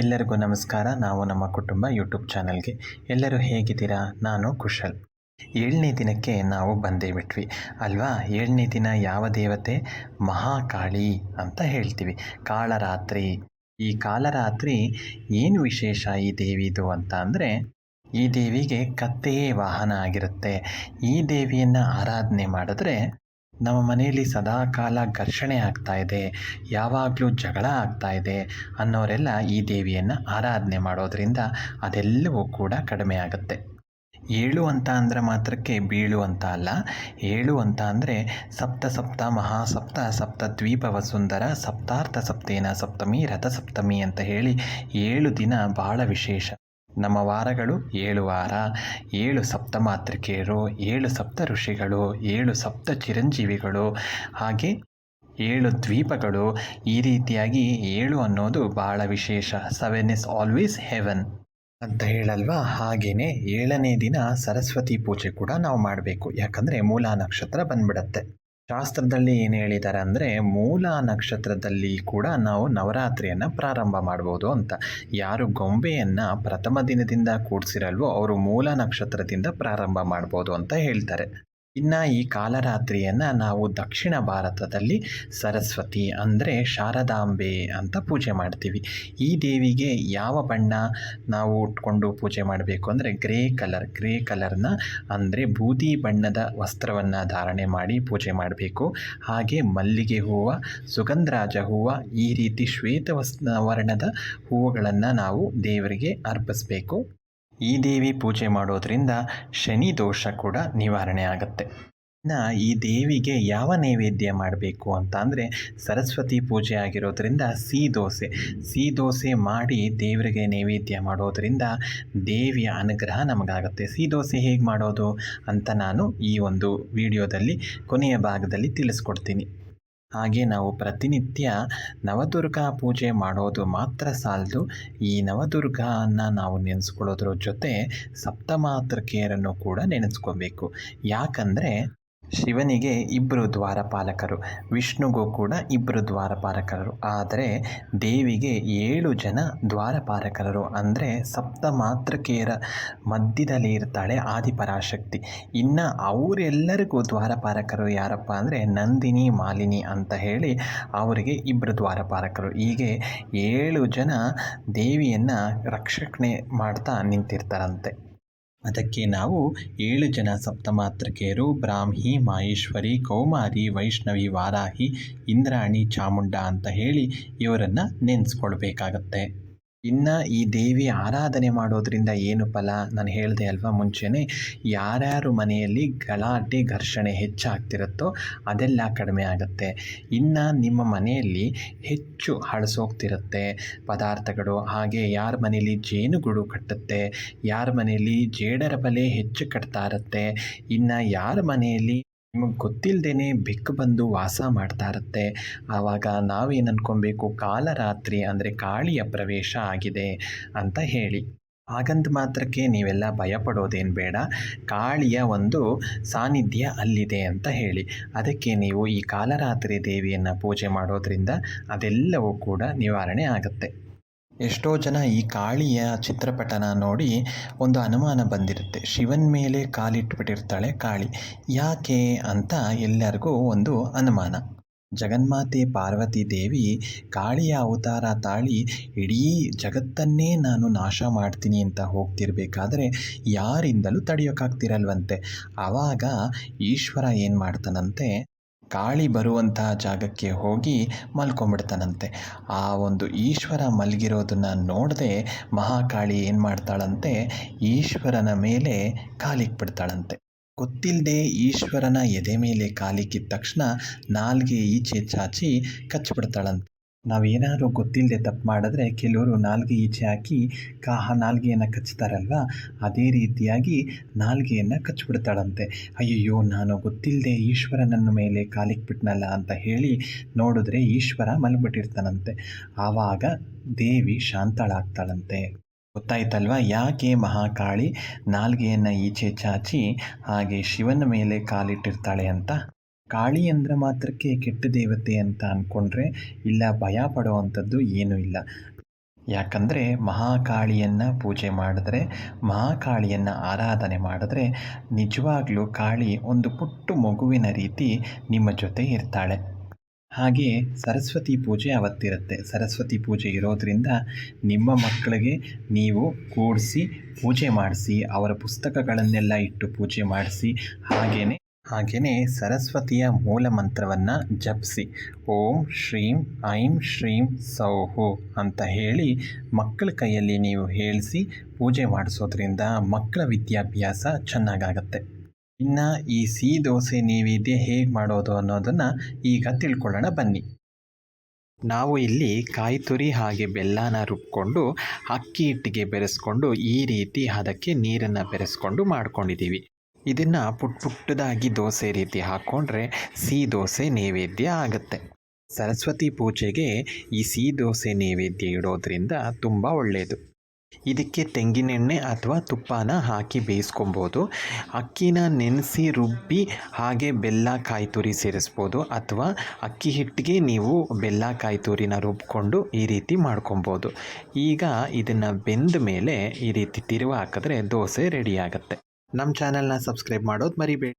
ಎಲ್ಲರಿಗೂ ನಮಸ್ಕಾರ. ನಾವು ನಮ್ಮ ಕುಟುಂಬ ಯೂಟ್ಯೂಬ್ ಚಾನಲ್ಗೆ ಎಲ್ಲರೂ ಹೇಗಿದ್ದೀರಾ? ನಾನು ಕುಶಲ್. ಏಳನೇ ದಿನಕ್ಕೆ ನಾವು ಬಂದೇ ಬಿಟ್ವಿ. ಅಲ್ವಾ? ಏಳನೇ ದಿನ ಯಾವ ದೇವತೆ? ಮಹಾಕಾಳಿ ಅಂತ ಹೇಳ್ತೀವಿ. ಕಾಳರಾತ್ರಿ. ಈ ಕಾಳರಾತ್ರಿ ಏನು ವಿಶೇಷ ಈ ದೇವಿದು ಅಂತ ಅಂದರೆ, ಈ ದೇವಿಗೆ ಕತ್ತೆಯೇ ವಾಹನ ಆಗಿರುತ್ತೆ. ಈ ದೇವಿಯನ್ನು ಆರಾಧನೆ ಮಾಡಿದ್ರೆ ನಮ್ಮ ಮನೆಯಲ್ಲಿ ಸದಾ ಕಾಲ ಘರ್ಷಣೆ ಆಗ್ತಾ ಇದೆ, ಯಾವಾಗಲೂ ಜಗಳ ಆಗ್ತಾ ಇದೆ ಅನ್ನೋರೆಲ್ಲ ಈ ದೇವಿಯನ್ನು ಆರಾಧನೆ ಮಾಡೋದ್ರಿಂದ ಅದೆಲ್ಲವೂ ಕೂಡ ಕಡಿಮೆ ಆಗುತ್ತೆ. ಏಳು ಅಂತ ಅಂದರೆ ಮಾತ್ರಕ್ಕೆ ಬೀಳು ಅಂತ ಅಲ್ಲ, ಏಳು ಅಂತ ಅಂದರೆ ಸಪ್ತ ಸಪ್ತ ಮಹಾಸಪ್ತ ಸಪ್ತ ದ್ವೀಪ ವಸುಂದರ ಸಪ್ತಾರ್ಥ ಸಪ್ತೇನ ಸಪ್ತಮಿ ರಥಸಪ್ತಮಿ ಅಂತ ಹೇಳಿ ಏಳು ದಿನ ಭಾಳ ವಿಶೇಷ. ನಮ್ಮ ವಾರಗಳು ಏಳು ವಾರ. ಏಳು ಸಪ್ತ ಮಾತೃಕೆಯರು ಏಳು ಸಪ್ತ ಋಷಿಗಳು, ಏಳು ಸಪ್ತ ಚಿರಂಜೀವಿಗಳು, ಹಾಗೆ ಏಳು ದ್ವೀಪಗಳು. ಈ ರೀತಿಯಾಗಿ ಏಳು ಅನ್ನೋದು ಬಹಳ ವಿಶೇಷ. ಸೆವೆನ್ ಇಸ್ ಆಲ್ವೇಸ್ ಹೆವೆನ್ ಅಂತ ಹೇಳಲ್ವಾ? ಹಾಗೆಯೇ ಏಳನೇ ದಿನ ಸರಸ್ವತಿ ಪೂಜೆ ಕೂಡ ನಾವು ಮಾಡಬೇಕು. ಯಾಕಂದರೆ ಮೂಲ ನಕ್ಷತ್ರ ಬಂದ್ಬಿಡತ್ತೆ. ಶಾಸ್ತ್ರದಲ್ಲಿ ಏನು ಹೇಳಿದ್ದಾರೆ ಅಂದರೆ, ಮೂಲ ನಕ್ಷತ್ರದಲ್ಲಿ ಕೂಡ ನಾವು ನವರಾತ್ರಿಯನ್ನು ಪ್ರಾರಂಭ ಮಾಡ್ಬೋದು ಅಂತ. ಯಾರು ಗೊಂಬೆಯನ್ನು ಪ್ರಥಮ ದಿನದಿಂದ ಕೂಡಿಸಿರಲ್ವೋ, ಅವರು ಮೂಲ ನಕ್ಷತ್ರದಿಂದ ಪ್ರಾರಂಭ ಮಾಡ್ಬೋದು ಅಂತ ಹೇಳ್ತಾರೆ. ಇನ್ನು ಈ ಕಾಲರಾತ್ರಿಯನ್ನು ನಾವು ದಕ್ಷಿಣ ಭಾರತದಲ್ಲಿ ಸರಸ್ವತಿ ಅಂದರೆ ಶಾರದಾಂಬೆ ಅಂತ ಪೂಜೆ ಮಾಡ್ತೀವಿ. ಈ ದೇವಿಗೆ ಯಾವ ಬಣ್ಣ ನಾವು ಉಟ್ಕೊಂಡು ಪೂಜೆ ಮಾಡಬೇಕು ಅಂದರೆ ಗ್ರೇ ಕಲರ್, ಗ್ರೇ ಕಲರ್ನ ಅಂದರೆ ಬೂದಿ ಬಣ್ಣದ ವಸ್ತ್ರವನ್ನು ಧಾರಣೆ ಮಾಡಿ ಪೂಜೆ ಮಾಡಬೇಕು. ಹಾಗೆ ಮಲ್ಲಿಗೆ ಹೂವು, ಸುಗಂಧರಾಜ ಹೂವು, ಈ ರೀತಿ ಶ್ವೇತ ವಸ್ ವರ್ಣದ ಹೂವುಗಳನ್ನು ನಾವು ದೇವರಿಗೆ ಅರ್ಪಿಸಬೇಕು. ಈ ದೇವಿ ಪೂಜೆ ಮಾಡೋದ್ರಿಂದ ಶನಿ ದೋಷ ಕೂಡ ನಿವಾರಣೆ ಆಗುತ್ತೆ. ಇನ್ನು ಈ ದೇವಿಗೆ ಯಾವ ನೈವೇದ್ಯ ಮಾಡಬೇಕು ಅಂತ ಅಂದರೆ ಸರಸ್ವತಿ ಪೂಜೆ ಆಗಿರೋದ್ರಿಂದ ಸಿಹಿ ದೋಸೆ. ಸಿಹಿ ದೋಸೆ ಮಾಡಿ ದೇವರಿಗೆ ನೈವೇದ್ಯ ಮಾಡೋದ್ರಿಂದ ದೇವಿಯ ಅನುಗ್ರಹ ನಮಗಾಗುತ್ತೆ. ಸಿಹಿ ದೋಸೆ ಹೇಗೆ ಮಾಡೋದು ಅಂತ ನಾನು ಈ ಒಂದು ವಿಡಿಯೋದಲ್ಲಿ ಕೊನೆಯ ಭಾಗದಲ್ಲಿ ತಿಳಿಸ್ಕೊಡ್ತೀನಿ. ಹಾಗೆ ನಾವು ಪ್ರತಿನಿತ್ಯ ನವದುರ್ಗಾ ಪೂಜೆ ಮಾಡೋದು ಮಾತ್ರ ಸಾಲದು. ಈ ನವದುರ್ಗಾನ ನಾವು ನೆನೆಸ್ಕೊಳ್ಳೋದ್ರ ಜೊತೆ ಸಪ್ತಮಾತೃಕೆಯರನ್ನು ಕೂಡ ನೆನೆಸ್ಕೋಬೇಕು. ಯಾಕಂದರೆ ಶಿವನಿಗೆ ಇಬ್ಬರು ದ್ವಾರಪಾಲಕರು, ವಿಷ್ಣುಗೂ ಕೂಡ ಇಬ್ಬರು ದ್ವಾರಪಾಲಕರು. ಆದರೆ ದೇವಿಗೆ ಏಳು ಜನ ದ್ವಾರಪಾಲಕರು. ಅಂದರೆ ಸಪ್ತ ಮಾತೃಕೆಯರ ಮಧ್ಯದಲ್ಲಿ ಇರ್ತಾಳೆ ಆದಿಪರಾಶಕ್ತಿ. ಇನ್ನು ಅವರೆಲ್ಲರಿಗೂ ದ್ವಾರಪಾಲಕರು ಯಾರಪ್ಪ ಅಂದರೆ ನಂದಿನಿ, ಮಾಲಿನಿ ಅಂತ ಹೇಳಿ ಅವರಿಗೆ ಇಬ್ಬರು ದ್ವಾರಪಾಲಕರು. ಹೀಗೆ ಏಳು ಜನ ದೇವಿಯನ್ನು ರಕ್ಷಣೆ ಮಾಡ್ತಾ ನಿಂತಿರ್ತಾರಂತೆ. ಅದಕ್ಕೆ ನಾವು ಏಳು ಜನ ಸಪ್ತಮಾತೃಕೆಯರು ಬ್ರಾಹ್ಮಿ, ಮಾಹೇಶ್ವರಿ, ಕೌಮಾರಿ, ವೈಷ್ಣವಿ, ವಾರಾಹಿ, ಇಂದ್ರಾಣಿ, ಚಾಮುಂಡ ಅಂತ ಹೇಳಿ ಇವರನ್ನು ನೆನೆಸ್ಕೊಳ್ಬೇಕಾಗತ್ತೆ. ಇನ್ನು ಈ ದೇವಿ ಆರಾಧನೆ ಮಾಡೋದ್ರಿಂದ ಏನು ಫಲ? ನಾನು ಹೇಳಿದೆ ಅಲ್ವಾ ಮುಂಚೆನೇ, ಯಾರ್ಯಾರು ಮನೆಯಲ್ಲಿ ಗಲಾಟೆ, ಘರ್ಷಣೆ ಹೆಚ್ಚಾಗ್ತಿರುತ್ತೋ ಅದೆಲ್ಲ ಕಡಿಮೆ ಆಗುತ್ತೆ. ಇನ್ನು ನಿಮ್ಮ ಮನೆಯಲ್ಲಿ ಹೆಚ್ಚು ಹಳಸೋಗ್ತಿರುತ್ತೆ ಪದಾರ್ಥಗಳು. ಹಾಗೆ ಯಾರ ಮನೆಯಲ್ಲಿ ಜೇನುಗೂಡು ಕಟ್ಟುತ್ತೆ, ಯಾರ ಮನೆಯಲ್ಲಿ ಜೇಡರ ಬಲೆ ಹೆಚ್ಚು ಕಟ್ತಾ ಇರುತ್ತೆ, ಇನ್ನು ಯಾರ ಮನೆಯಲ್ಲಿ ನಿಮಗೆ ಗೊತ್ತಿಲ್ಲದೇ ಬೆಕ್ಕು ಬಂದು ವಾಸ ಮಾಡ್ತಾ ಇರುತ್ತೆ. ಆವಾಗ ನಾವೇನು ಅನ್ಕೊಬೇಕು? ಕಾಲರಾತ್ರಿ ಅಂದರೆ ಕಾಳಿಯ ಪ್ರವೇಶ ಆಗಿದೆ ಅಂತ ಹೇಳಿ. ಹಾಗಂತ ಮಾತ್ರಕ್ಕೆ ನೀವೆಲ್ಲ ಭಯಪಡೋದೇನು ಬೇಡ. ಕಾಳಿಯ ಒಂದು ಸಾನ್ನಿಧ್ಯ ಅಲ್ಲಿದೆ ಅಂತ ಹೇಳಿ. ಅದಕ್ಕೆ ನೀವು ಈ ಕಾಲರಾತ್ರಿ ದೇವಿಯನ್ನು ಪೂಜೆ ಮಾಡೋದ್ರಿಂದ ಅದೆಲ್ಲವೂ ಕೂಡ ನಿವಾರಣೆ ಆಗುತ್ತೆ. ಎಷ್ಟೋ ಜನ ಈ ಕಾಳಿಯ ಚಿತ್ರಪಟನ ನೋಡಿ ಒಂದು ಅನುಮಾನ ಬಂದಿರುತ್ತೆ. ಶಿವನ ಮೇಲೆ ಕಾಲಿಟ್ಬಿಟ್ಟಿರ್ತಾಳೆ ಕಾಳಿ. ಯಾಕೆ ಅಂತ ಎಲ್ಲರಿಗೂ ಒಂದು ಅನುಮಾನ. ಜಗನ್ಮಾತೆ, ಪಾರ್ವತಿ ದೇವಿ, ಕಾಳಿಯ ಅವತಾರ ತಾಳಿ ಇಡೀ ಜಗತ್ತನ್ನೇ ನಾನು ನಾಶ ಮಾಡ್ತೀನಿ ಅಂತ ಹೋಗ್ತಿರ್ಬೇಕಾದ್ರೆ ಯಾರಿಂದಲೂ ತಡೆಯೋಕ್ಕಾಗ್ತಿರಲ್ವಂತೆ ಆವಾಗ ಈಶ್ವರ ಏನು ಮಾಡ್ತಾನಂತೆ ಕಾಳಿ ಬರುವಂತಹ ಜಾಗಕ್ಕೆ ಹೋಗಿ ಮಲ್ಕೊಂಬಿಡ್ತಾನಂತೆ ಆ ಒಂದು ಈಶ್ವರ ಮಲಗಿರೋದನ್ನು ನೋಡದೆ ಮಹಾಕಾಳಿ ಏನು ಮಾಡ್ತಾಳಂತೆ? ಈಶ್ವರನ ಮೇಲೆ ಕಾಲಿಗೆ ಬಿಡ್ತಾಳಂತೆ. ಗೊತ್ತಿಲ್ಲದೆ ಈಶ್ವರನ ಎದೆ ಮೇಲೆ ಕಾಲಿಕ್ಕಿದ ತಕ್ಷಣ ನಾಲ್ಗೆ ಈಚೆ ಚಾಚಿ ಕಚ್ಚಿಬಿಡ್ತಾಳಂತೆ ನಾವೇನಾದ್ರು ಗೊತ್ತಿಲ್ಲದೆ ತಪ್ಪು ಮಾಡಿದ್ರೆ ಕೆಲವರು ನಾಲ್ಗೆ ಈಚೆ ಹಾಕಿ ಕಾಹ ನಾಲ್ಗೆಯನ್ನು ಕಚ್ತಾರಲ್ವ? ಅದೇ ರೀತಿಯಾಗಿ ನಾಲ್ಗೆಯನ್ನು ಕಚ್ಚಿಬಿಡ್ತಾಳಂತೆ ಅಯ್ಯಯ್ಯೋ, ನಾನು ಗೊತ್ತಿಲ್ಲದೆ ಈಶ್ವರನನ್ನ ಮೇಲೆ ಕಾಲಿಗೆ ಬಿಟ್ನಲ್ಲ ಅಂತ ಹೇಳಿ ನೋಡಿದ್ರೆ ಈಶ್ವರ ಮಲಗಿಬಿಟ್ಟಿರ್ತಾನಂತೆ ಆವಾಗ ದೇವಿ ಶಾಂತಳಾಗ್ತಾಳಂತೆ. ಗೊತ್ತಾಯ್ತಲ್ವ? ಯಾಕೆ ಮಹಾಕಾಳಿ ನಾಲ್ಗೆಯನ್ನು ಈಚೆ ಚಾಚಿ ಹಾಗೆ ಶಿವನ ಮೇಲೆ ಕಾಲಿಟ್ಟಿರ್ತಾಳೆ ಅಂತ? ಕಾಳಿ ಅಂದರೆ ಮಾತ್ರಕ್ಕೆ ಕೆಟ್ಟ ದೇವತೆ ಅಂತ ಅಂದ್ಕೊಂಡ್ರೆ ಇಲ್ಲ, ಭಯ ಪಡುವಂಥದ್ದು ಏನೂ ಇಲ್ಲ. ಯಾಕಂದರೆ ಮಹಾಕಾಳಿಯನ್ನು ಪೂಜೆ ಮಾಡಿದ್ರೆ, ಮಹಾಕಾಳಿಯನ್ನು ಆರಾಧನೆ ಮಾಡಿದ್ರೆ ನಿಜವಾಗ್ಲೂ ಕಾಳಿ ಒಂದು ಪುಟ್ಟು ಮಗುವಿನ ರೀತಿ ನಿಮ್ಮ ಜೊತೆ ಇರ್ತಾಳೆ. ಹಾಗೆ ಸರಸ್ವತಿ ಪೂಜೆ ಅವತ್ತಿರುತ್ತೆ. ಸರಸ್ವತಿ ಪೂಜೆ ಇರೋದರಿಂದ ನಿಮ್ಮ ಮಕ್ಕಳಿಗೆ ನೀವು ಕೂಡಿಸಿ ಪೂಜೆ ಮಾಡಿಸಿ, ಅವರ ಪುಸ್ತಕಗಳನ್ನೆಲ್ಲ ಇಟ್ಟು ಪೂಜೆ ಮಾಡಿಸಿ ಹಾಗೆಯೇ ಹಾಗೆಯೇ ಸರಸ್ವತಿಯ ಮೂಲ ಮಂತ್ರವನ್ನು ಜಪಿಸಿ. ಓಂ ಶ್ರೀಂ ಐಂ ಶ್ರೀಂ ಸೌಹು ಅಂತ ಹೇಳಿ ಮಕ್ಕಳ ಕೈಯಲ್ಲಿ ನೀವು ಹೇಳಿಸಿ ಪೂಜೆ ಮಾಡಿಸೋದ್ರಿಂದ ಮಕ್ಕಳ ವಿದ್ಯಾಭ್ಯಾಸ ಚೆನ್ನಾಗಾಗತ್ತೆ. ಇನ್ನು ಈ ಸಿಹಿ ದೋಸೆ ನೀವಿದ್ಯೆ ಹೇಗೆ ಮಾಡೋದು ಅನ್ನೋದನ್ನು ಈಗ ತಿಳ್ಕೊಳ್ಳೋಣ ಬನ್ನಿ. ನಾವು ಇಲ್ಲಿ ಕಾಯಿ ತುರಿ ಹಾಗೆ ಬೆಲ್ಲನ ರುಬ್ಕೊಂಡು ಅಕ್ಕಿ ಹಿಟ್ಟಿಗೆ ಬೆರೆಸ್ಕೊಂಡು ಈ ರೀತಿ ಅದಕ್ಕೆ ನೀರನ್ನು ಬೆರೆಸ್ಕೊಂಡು ಮಾಡ್ಕೊಂಡಿದ್ದೀವಿ. ಇದನ್ನು ಪುಟ್ ಪುಟ್ಟದಾಗಿ ದೋಸೆ ರೀತಿ ಹಾಕ್ಕೊಂಡ್ರೆ ಸಿಹಿ ದೋಸೆ ನೈವೇದ್ಯ ಆಗುತ್ತೆ. ಸರಸ್ವತಿ ಪೂಜೆಗೆ ಈ ಸಿಹಿ ದೋಸೆ ನೈವೇದ್ಯ ಇಡೋದ್ರಿಂದ ತುಂಬ ಒಳ್ಳೆಯದು ಇದಕ್ಕೆ ತೆಂಗಿನೆಣ್ಣೆ ಅಥವಾ ತುಪ್ಪನ ಹಾಕಿ ಬೇಯಿಸ್ಕೊಬೋದು. ಅಕ್ಕಿನ ನೆನೆಸಿ ರುಬ್ಬಿ ಹಾಗೆ ಬೆಲ್ಲ ಕಾಯಿ ತುರಿ ಸೇರಿಸ್ಬೋದು ಅಥವಾ ಅಕ್ಕಿ ಹಿಟ್ಟಿಗೆ ನೀವು ಬೆಲ್ಲ ಕಾಯಿ ತುರಿನ ರುಬ್ಕೊಂಡು ಈ ರೀತಿ ಮಾಡ್ಕೊಬೋದು. ಈಗ ಇದನ್ನು ಬೆಂದ ಮೇಲೆ ಈ ರೀತಿ ತಿರುವ ಹಾಕಿದ್ರೆ ದೋಸೆ ರೆಡಿ ಆಗುತ್ತೆ. ನಮ್ಮ ಚಾನೆಲ್ನ ಸಬ್ಸ್ಕ್ರೈಬ್ ಮಾಡೋದು ಮರಿಬೇಡಿ.